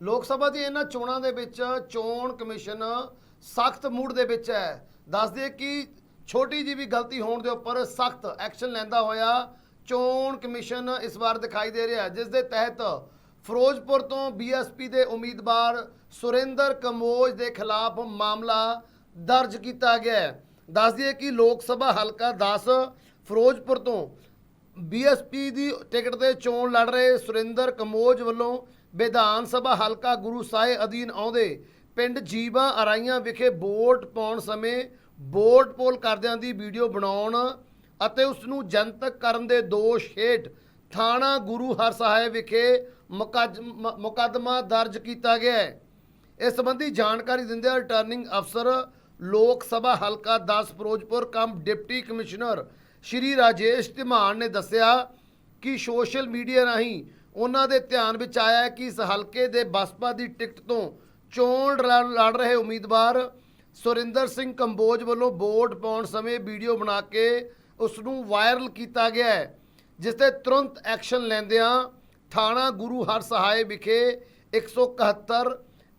ਲੋਕ ਸਭਾ ਦੀ ਇਹਨਾਂ ਚੋਣਾਂ ਦੇ ਵਿੱਚ ਚੋਣ ਕਮਿਸ਼ਨ ਸਖਤ ਮੂਡ ਦੇ ਵਿੱਚ ਹੈ। ਦੱਸਦੇ ਕਿ ਛੋਟੀ ਜੀ ਵੀ ਗਲਤੀ ਹੋਣ ਦੇ ਉੱਪਰ ਸਖਤ ਐਕਸ਼ਨ ਲੈਂਦਾ ਹੋਇਆ ਚੋਣ ਕਮਿਸ਼ਨ ਇਸ ਵਾਰ ਦਿਖਾਈ ਦੇ ਰਿਹਾ ਜਿਸ ਦੇ ਤਹਿਤ ਫਿਰੋਜ਼ਪੁਰ ਤੋਂ ਬੀਐਸਪੀ ਦੇ ਉਮੀਦਵਾਰ ਸੁਰਿੰਦਰ ਕਮੋਜ ਦੇ ਖਿਲਾਫ ਮਾਮਲਾ ਦਰਜ ਕੀਤਾ ਗਿਆ ਹੈ। ਦੱਸ ਦਈਏ ਕਿ ਲੋਕ ਸਭਾ ਹਲਕਾ 10 ਫਿਰੋਜ਼ਪੁਰ ਤੋਂ ਬੀਐਸਪੀ ਦੀ ਟਿਕਟ ਤੇ ਚੋਣ ਲੜ ਰਹੇ ਸੁਰਿੰਦਰ ਕਮੋਜ ਵੱਲੋਂ ਵਿਧਾਨ ਸਭਾ ਹਲਕਾ ਗੁਰੂ ਸਾਹਿਬ ਅਧੀਨ ਆਉਂਦੇ ਪਿੰਡ ਜੀਵਾ ਅਰਾਈਆਂ ਵਿਖੇ ਵੋਟ ਪਾਉਣ ਸਮੇਂ ਵੋਟ ਪੋਲ ਕਰਦਿਆਂ ਦੀ ਵੀਡੀਓ ਬਣਾਉਣ ਅਤੇ ਉਸ ਨੂੰ ਜਨਤਕ ਕਰਨ ਦੇ ਦੋਸ਼ ਹੇਠ ਥਾਣਾ ਗੁਰੂ ਹਰ ਹਰਸਹਾਏ ਵਿਖੇ ਮੁਕੱਜ- ਮੁਕੱਦਮਾ ਦਰਜ ਕੀਤਾ ਗਿਆ ਹੈ। ਇਸ ਸੰਬੰਧੀ ਜਾਣਕਾਰੀ ਦਿੰਦਿਆਂ ਰਿਟਰਨਿੰਗ ਅਫਸਰ ਲੋਕ ਸਭਾ ਹਲਕਾ 10 Firozpur cum deputy commissioner Shri Rajesh Dhiman ਨੇ ਦੱਸਿਆ ਕਿ ਸੋਸ਼ਲ ਮੀਡੀਆ ਰਾਹੀਂ ਉਹਨਾਂ ਦੇ ਧਿਆਨ ਵਿੱਚ ਆਇਆ ਹੈ ਕਿ ਇਸ ਹਲਕੇ ਦੇ ਬਸਪਾ ਦੀ ਟਿਕਟ ਤੋਂ ਚੋਣ ਲੜ ਲੜ ਰਹੇ ਉਮੀਦਵਾਰ ਸੁਰਿੰਦਰ ਸਿੰਘ ਕੰਬੋਜ ਵੱਲੋਂ ਵੋਟ ਪਾਉਣ ਸਮੇਂ ਵੀਡੀਓ ਬਣਾ ਕੇ ਉਸ ਨੂੰ ਵਾਇਰਲ ਕੀਤਾ ਗਿਆ ਹੈ, ਜਿਸ ਤੇ ਤੁਰੰਤ ਐਕਸ਼ਨ ਲੈਂਦਿਆਂ ਥਾਣਾ ਗੁਰੂ ਹਰ ਸਹਾਇ ਵਿਖੇ 171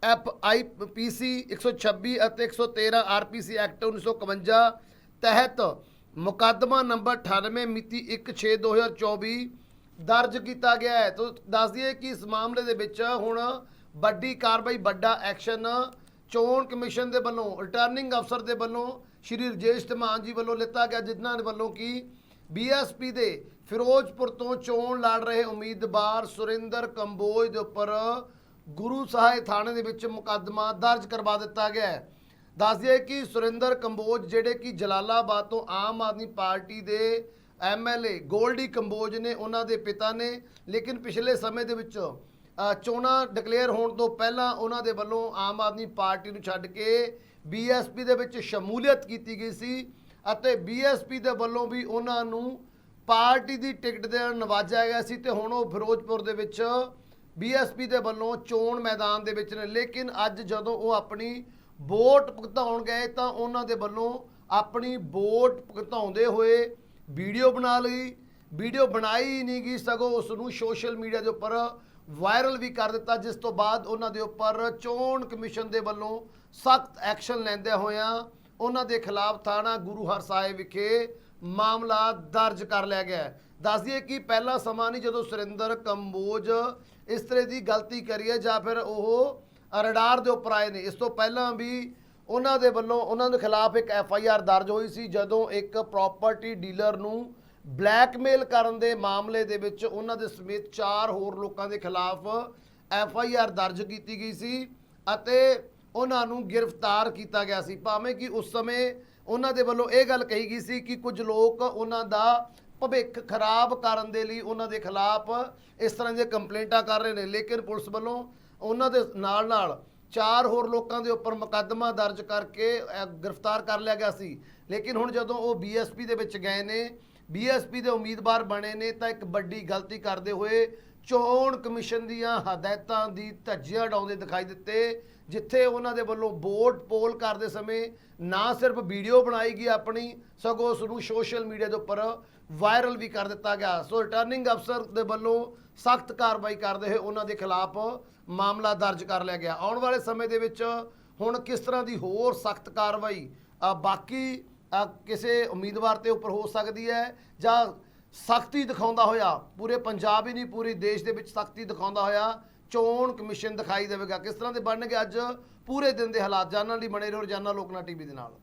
ਐਫ ਆਈ ਪੀ ਸੀ 126 ਅਤੇ 113 ਆਰ ਪੀ ਸੀ ਐਕਟ 1951 ਤਹਿਤ ਮੁਕੱਦਮਾ ਨੰਬਰ 98 ਮਿਤੀ 1/6/2024 ਦਰਜ ਕੀਤਾ ਗਿਆ ਹੈ। ਤਾਂ ਦੱਸ ਦਈਏ ਕਿ ਇਸ ਮਾਮਲੇ ਦੇ ਵਿੱਚ ਹੁਣ ਵੱਡੀ ਕਾਰਵਾਈ, ਵੱਡਾ ਐਕਸ਼ਨ ਚੋਣ ਕਮਿਸ਼ਨ ਦੇ ਵੱਲੋਂ, ਰਿਟਰਨਿੰਗ ਅਫਸਰ ਦੇ ਵੱਲੋਂ, ਸ਼੍ਰੀ ਰਜੇਸ਼ ਧਮਾਨ ਜੀ ਵੱਲੋਂ ਲਿੱਤਾ ਗਿਆ, ਜਿਨ੍ਹਾਂ ਦੇ ਵੱਲੋਂ ਕਿ ਬੀਐਸਪੀ ਦੇ ਫਿਰੋਜ਼ਪੁਰ ਤੋਂ ਚੋਣ ਲੜ ਰਹੇ ਉਮੀਦਵਾਰ ਸੁਰਿੰਦਰ ਕੰਬੋਜ ਦੇ ਉੱਪਰ ਗੁਰੂ ਸਾਹਿਬ ਥਾਣੇ ਦੇ ਵਿੱਚ ਮੁਕੱਦਮਾ ਦਰਜ ਕਰਵਾ ਦਿੱਤਾ ਗਿਆ ਹੈ। ਦੱਸ ਦਈਏ ਕਿ ਸੁਰਿੰਦਰ ਕੰਬੋਜ, ਜਿਹੜੇ ਕਿ ਜਲਾਲਾਬਾਦ ਤੋਂ ਆਮ ਆਦਮੀ ਪਾਰਟੀ ਦੇ ਐਮਐਲਏ ਗੋਲਡੀ ਕੰਬੋਜ ਨੇ ਉਹਨਾਂ ਦੇ ਪਿਤਾ ਨੇ, ਲੇਕਿਨ ਪਿਛਲੇ ਸਮੇਂ ਦੇ ਵਿੱਚ ਚੋਣਾਂ ਡਿਕਲੇਅਰ ਹੋਣ ਤੋਂ ਪਹਿਲਾਂ ਉਹਨਾਂ ਦੇ ਵੱਲੋਂ ਆਮ ਆਦਮੀ ਪਾਰਟੀ ਨੂੰ ਛੱਡ ਕੇ ਬੀਐਸਪੀ ਦੇ ਵਿੱਚ ਸ਼ਮੂਲੀਅਤ ਕੀਤੀ ਗਈ ਸੀ ਅਤੇ ਬੀਐਸਪੀ ਦੇ ਵੱਲੋਂ ਵੀ ਉਹਨਾਂ ਨੂੰ ਪਾਰਟੀ ਦੀ ਟਿਕਟ ਦੇ ਨਾਲ ਨਵਾਜਿਆ ਗਿਆ ਸੀ ਤੇ ਹੁਣ ਉਹ ਫਿਰੋਜ਼ਪੁਰ ਦੇ ਵਿੱਚ ਬੀਐਸਪੀ ਦੇ ਵੱਲੋਂ ਚੋਣ ਮੈਦਾਨ ਦੇ ਵਿੱਚ ਨੇ। ਲੇਕਿਨ ਅੱਜ ਜਦੋਂ ਉਹ ਆਪਣੀ ਵੋਟ ਭੁਗਤਾਉਣ ਗਏ ਤਾਂ ਉਹਨਾਂ ਦੇ ਵੱਲੋਂ ਆਪਣੀ ਵੋਟ ਭੁਗਤਾਉਂਦੇ ਹੋਏ ਵੀਡੀਓ ਬਣਾ ਲਈ, ਵੀਡੀਓ ਬਣਾਈ ਨਹੀਂ ਗਈ ਸਗੋਂ ਉਸ ਨੂੰ ਸੋਸ਼ਲ ਮੀਡੀਆ ਦੇ ਉੱਪਰ ਵਾਇਰਲ ਵੀ ਕਰ ਦਿੱਤਾ, ਜਿਸ ਤੋਂ ਬਾਅਦ ਉਹਨਾਂ ਦੇ ਉੱਪਰ ਚੋਣ ਕਮਿਸ਼ਨ ਦੇ ਵੱਲੋਂ ਸਖਤ ਐਕਸ਼ਨ ਲੈਂਦੇ ਹੋਇਆਂ ਉਹਨਾਂ ਦੇ ਖਿਲਾਫ ਥਾਣਾ ਗੁਰੂ ਹਰ ਸਾਹਿਬ ਵਿਖੇ ਮਾਮਲਾ ਦਰਜ ਕਰ ਲਿਆ ਗਿਆ ਹੈ। ਦੱਸ ਦਈਏ ਕਿ ਪਹਿਲਾ ਸਮਾਂ ਨਹੀਂ, ਜਦੋਂ ਸੁਰਿੰਦਰ ਕੰਬੋਜ ਇਸ ਤਰ੍ਹਾਂ ਦੀ ਗਲਤੀ ਕਰੀਏ ਜਾਂ ਫਿਰ ਉਹ ਰਡਾਰ ਦੇ ਉੱਪਰ ਆਏ ਨੇ। ਇਸ ਤੋਂ ਪਹਿਲਾਂ ਵੀ ਉਹਨਾਂ ਦੇ ਵੱਲੋਂ ਉਹਨਾਂ ਦੇ ਖਿਲਾਫ ਇੱਕ ਐਫ ਆਈ ਆਰ ਦਰਜ ਹੋਈ ਸੀ ਜਦੋਂ ਇੱਕ ਪ੍ਰਾਪਰਟੀ ਡੀਲਰ ਨੂੰ ਬਲੈਕਮੇਲ ਕਰਨ ਦੇ ਮਾਮਲੇ ਦੇ ਵਿੱਚ ਉਹਨਾਂ ਦੇ ਸਮੇਤ ਚਾਰ ਹੋਰ ਲੋਕਾਂ ਦੇ ਖਿਲਾਫ ਐਫ ਆਈ ਆਰ ਦਰਜ ਕੀਤੀ ਗਈ ਸੀ ਅਤੇ ਉਹਨਾਂ ਨੂੰ ਗ੍ਰਿਫਤਾਰ ਕੀਤਾ ਗਿਆ ਸੀ। ਭਾਵੇਂ ਕਿ ਉਸ ਸਮੇਂ ਉਹਨਾਂ ਦੇ ਵੱਲੋਂ ਇਹ ਗੱਲ ਕਹੀ ਗਈ ਸੀ ਕਿ ਕੁਝ ਲੋਕ ਉਹਨਾਂ ਦਾ ਭਵਿੱਖ ਖਰਾਬ ਕਰਨ ਦੇ ਲਈ ਉਹਨਾਂ ਦੇ ਖਿਲਾਫ ਇਸ ਤਰ੍ਹਾਂ ਦੀਆਂ ਕੰਪਲੇਂਟਾਂ ਕਰ ਰਹੇ ਨੇ, ਲੇਕਿਨ ਪੁਲਿਸ ਵੱਲੋਂ ਉਹਨਾਂ ਦੇ ਨਾਲ ਨਾਲ ਚਾਰ ਹੋਰ ਲੋਕਾਂ ਦੇ ਉੱਪਰ ਮੁਕੱਦਮਾ ਦਰਜ ਕਰਕੇ ਗ੍ਰਿਫਤਾਰ ਕਰ ਲਿਆ ਗਿਆ ਸੀ। ਲੇਕਿਨ ਹੁਣ ਜਦੋਂ ਉਹ ਬੀਐਸਪੀ ਦੇ ਵਿੱਚ ਗਏ ਨੇ, ਬੀਐਸਪੀ ਦੇ ਉਮੀਦਵਾਰ ਬਣੇ ਨੇ, ਤਾਂ ਇੱਕ ਵੱਡੀ ਗਲਤੀ ਕਰਦੇ ਹੋਏ ਚੋਣ ਕਮਿਸ਼ਨ ਦੀਆਂ ਹਦਾਇਤਾਂ ਦੀ ਧੱਜੀਆਂ ਉਡਾਉਂਦੇ ਦਿਖਾਈ ਦਿੱਤੇ, ਜਿੱਥੇ ਉਹਨਾਂ ਦੇ ਵੱਲੋਂ ਵੋਟ ਪੋਲ ਕਰਦੇ ਸਮੇਂ ਨਾ ਸਿਰਫ ਵੀਡੀਓ ਬਣਾਈ ਗਈ ਆਪਣੀ, ਸਗੋਂ ਉਸ ਨੂੰ ਸੋਸ਼ਲ ਮੀਡੀਆ ਦੇ ਉੱਪਰ ਵਾਇਰਲ ਵੀ ਕਰ ਦਿੱਤਾ ਗਿਆ। ਸੋ ਰਿਟਰਨਿੰਗ ਅਫਸਰ ਦੇ ਵੱਲੋਂ ਸਖਤ ਕਾਰਵਾਈ ਕਰਦੇ ਹੋਏ ਉਹਨਾਂ ਦੇ ਖਿਲਾਫ ਮਾਮਲਾ ਦਰਜ ਕਰ ਲਿਆ ਗਿਆ। ਆਉਣ ਵਾਲੇ ਸਮੇਂ ਦੇ ਵਿੱਚ ਹੁਣ ਕਿਸ ਤਰ੍ਹਾਂ ਦੀ ਹੋਰ ਸਖਤ ਕਾਰਵਾਈ ਬਾਕੀ ਕਿਸੇ ਉਮੀਦਵਾਰ ਤੇ ਉੱਪਰ ਹੋ ਸਕਦੀ ਹੈ ਜਾਂ ਸਖਤੀ ਦਿਖਾਉਂਦਾ ਹੋਇਆ, ਪੂਰੇ ਪੰਜਾਬ ਹੀ ਨਹੀਂ, ਪੂਰੇ ਦੇਸ਼ ਦੇ ਵਿੱਚ ਸਖਤੀ ਦਿਖਾਉਂਦਾ ਹੋਇਆ ਚੋਣ ਕਮਿਸ਼ਨ ਦਿਖਾਈ ਦੇਵੇਗਾ। ਕਿਸ ਤਰ੍ਹਾਂ ਦੇ ਬਣਨਗੇ ਅੱਜ ਪੂਰੇ ਦਿਨ ਦੇ ਹਾਲਾਤ? ਜਾਣਨ ਲਈ ਬਣੇ ਰਹੋ ਰੋਜ਼ਾਨਾ ਲੋਕਨਾ ਟੀਵੀ ਦੇ ਨਾਲ।